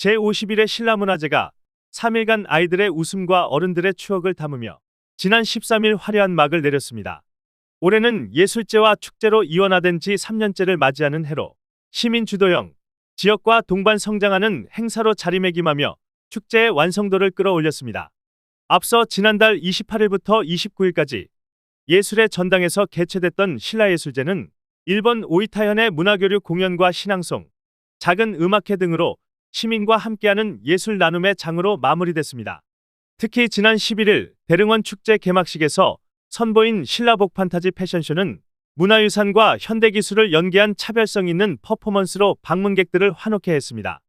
제51회 신라문화제가 3일간 아이들의 웃음과 어른들의 추억을 담으며 지난 13일 화려한 막을 내렸습니다. 올해는 예술제와 축제로 이원화된 지 3년째를 맞이하는 해로 시민 주도형 지역과 동반 성장하는 행사로 자리매김하며 축제의 완성도를 끌어올렸습니다. 앞서 지난달 28일부터 29일까지 예술의 전당에서 개최됐던 신라예술제는 일본 오이타현의 문화교류 공연과 신앙송, 작은 음악회 등으로 시민과 함께하는 예술 나눔의 장으로 마무리됐습니다. 특히 지난 11일 대릉원 축제 개막식에서 선보인 신라복 판타지 패션쇼는 문화유산과 현대기술을 연계한 차별성 있는 퍼포먼스로 방문객들을 환호케 했습니다.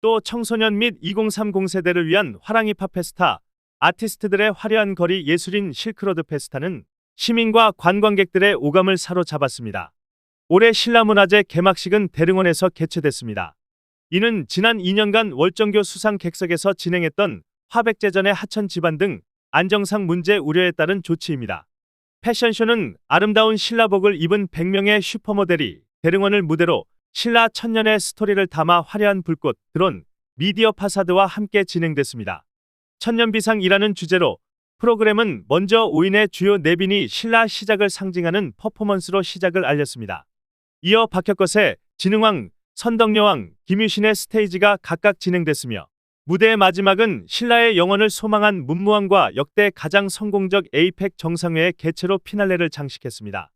또 청소년 및 2030 세대를 위한 화랑이 팝 페스타, 아티스트들의 화려한 거리 예술인 실크로드 페스타는 시민과 관광객들의 오감을 사로잡았습니다. 올해 신라문화제 개막식은 대릉원에서 개최됐습니다. 이는 지난 2년간 월정교 수상 객석에서 진행했던 화백제전의 하천 집안 등 안정상 문제 우려에 따른 조치입니다. 패션쇼는 아름다운 신라복을 입은 100명의 슈퍼모델이 대릉원을 무대로 신라 천년의 스토리를 담아 화려한 불꽃, 드론, 미디어 파사드와 함께 진행됐습니다. 천년비상이라는 주제로 프로그램은 먼저 5인의 주요 내빈이 신라 시작을 상징하는 퍼포먼스로 시작을 알렸습니다. 이어 박혁것의 진흥왕, 선덕여왕, 김유신의 스테이지가 각각 진행됐으며 무대의 마지막은 신라의 영원을 소망한 문무왕과 역대 가장 성공적 에이펙 정상회의 개최로 피날레를 장식했습니다.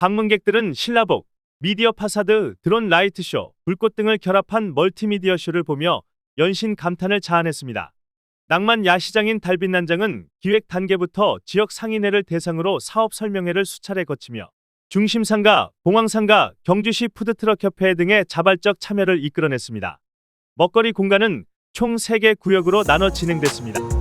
방문객들은 신라복, 미디어 파사드, 드론 라이트쇼, 불꽃 등을 결합한 멀티미디어 쇼를 보며 연신 감탄을 자아냈습니다. 낭만 야시장인 달빛난장은 기획 단계부터 지역 상인회를 대상으로 사업 설명회를 수차례 거치며 중심상가, 봉황상가, 경주시 푸드트럭 협회 등의 자발적 참여를 이끌어냈습니다. 먹거리 공간은 총 3개 구역으로 나눠 진행됐습니다.